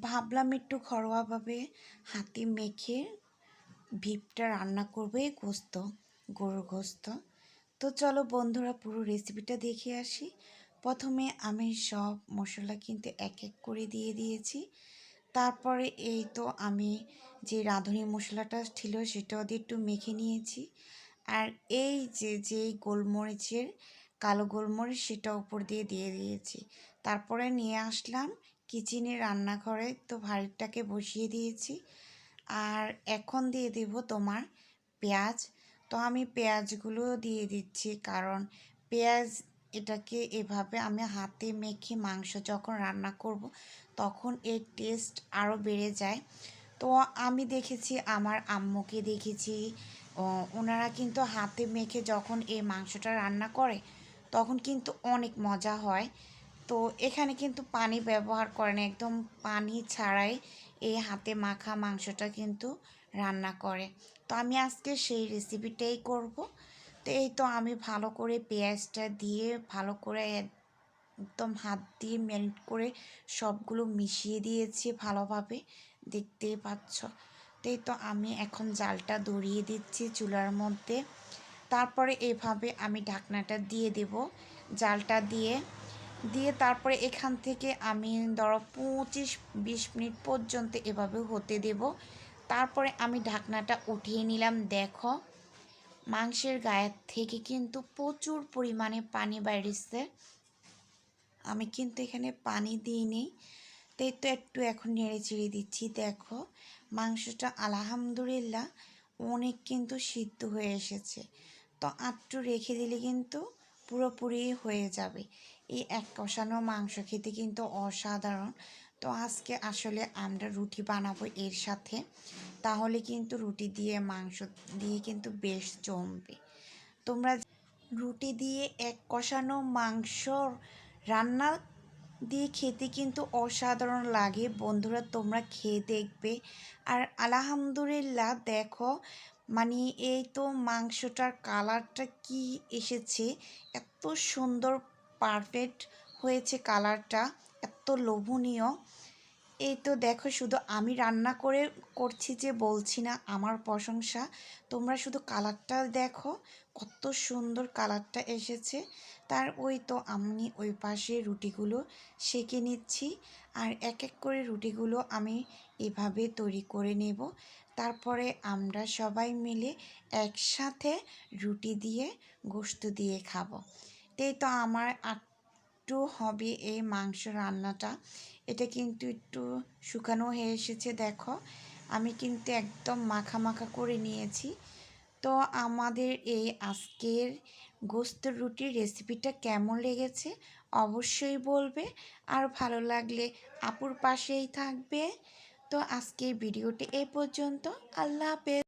ভাবলাম একটু ঘরোয়াভাবে হাতে মেখে ভিপটা রান্না করবে গোস্ত, গরুর গোস্ত। তো চলো বন্ধুরা, পুরো রেসিপিটা দেখে আসি। প্রথমে আমি সব মশলা কিন্তু এক এক করে দিয়ে দিয়েছি। তারপরে এই তো আমি যে রাঁধুনি মশলাটা ছিল সেটাও দিয়ে একটু মেখে নিয়েছি। আর এই যে যে গোলমরিচের, কালো গোলমরিচ সেটা উপর দিয়ে দিয়ে দিয়েছি। তারপরে নিয়ে আসলাম কিচেনে রান্নাঘরে তো ভাঁড়টাকে বসিয়ে দিয়েছি। আর এখন দিয়ে দেব তোমার পেঁয়াজ। তো আমি পেঁয়াজগুলো দিয়ে দিচ্ছি কারণ পেঁয়াজ এটাকে এভাবে আমি হাতে মেখে মাংস যখন রান্না করব তখন এর টেস্ট আরও বেড়ে যায়। তো আমি দেখেছি, আমার আম্মুকে দেখেছি ওনারা কিন্তু হাতে মেখে যখন এই মাংসটা রান্না করে তখন কিন্তু অনেক মজা হয়। তো এখানে কিন্তু পানি ব্যবহার করেন একদম পানি ছাড়াই এই হাতে মাখা মাংসটা কিন্তু রান্না করে। তো আমি আজকে সেই রেসিপিটাই করব। তো এই তো আমি ভালো করে পেঁয়াজটা দিয়ে ভালো করে একদম হাত দিয়ে মেল্ট করে সবগুলো মিশিয়ে দিয়েছি ভালোভাবে। দেখতেই পাচ্ছ। তো এই তো আমি এখন জালটা ধরিয়ে দিচ্ছি চুলার মধ্যে। তারপরে এভাবে আমি ঢাকনাটা দিয়ে দেব। জালটা দিয়ে দিয়ে তারপরে এখান থেকে আমি ধরো পঁচিশ, বিশ মিনিট পর্যন্ত এভাবে হতে দেব। তারপরে আমি ঢাকনাটা উঠিয়ে নিলাম। দেখো, মাংসের গায়ের থেকে কিন্তু প্রচুর পরিমাণে পানি বাইরেছে আমি কিন্তু এখানে পানি দিইনি। তাই তো একটু এখন নেড়ে চেড়ে দিচ্ছি। দেখো, মাংসটা আলহামদুলিল্লাহ অনেক কিন্তু সিদ্ধ হয়ে এসেছে। তো আটটু রেখে দিলে কিন্তু পুরোপুরি হয়ে যাবে। এই এক কষানো মাংস খেতে কিন্তু অসাধারণ। তো আজকে আসলে আমরা রুটি বানাবো এর সাথে। তাহলে কিন্তু রুটি দিয়ে, মাংস দিয়ে কিন্তু বেশ জমবে। তোমরা রুটি দিয়ে এক কষানো মাংস রান্না দিয়ে খেতে কিন্তু অসাধারণ লাগে। বন্ধুরা, তোমরা খেয়ে দেখবে। আর আলহামদুলিল্লাহ, দেখো মানে এই তো মাংসটার কালারটা কি এসেছে। এত সুন্দর, পারফেক্ট হয়েছে কালারটা। এত লোভনীয়। এই তো দেখো শুধু আমি রান্না করে করছি যে বলছি না, আমার প্রশংসা। তোমরা শুধু কালারটা দেখো, কত সুন্দর কালারটা এসেছে। তার ওই তো আমি ওই পাশে রুটিগুলো সেঁকে নিচ্ছি আর এক এক করে রুটিগুলো আমি এভাবে তৈরি করে নেব। তারপরে আমরা সবাই মিলে একসাথে রুটি দিয়ে গোস্ত দিয়ে খাব। এই তো আমার একটু হবে এই মাংস রান্নাটা। এটা কিন্তু একটু শুকানো হয়ে এসেছে, দেখো। আমি কিন্তু একদম মাখা মাখা করে নিয়েছি। তো আমাদের এই আজকের গোস্ত রুটির রেসিপিটা কেমন লেগেছে অবশ্যই বলবে। আর ভালো লাগলে আপুর পাশেই থাকবে। তো আজকের ভিডিওটি এ পর্যন্ত। আল্লাহ হাফেজ।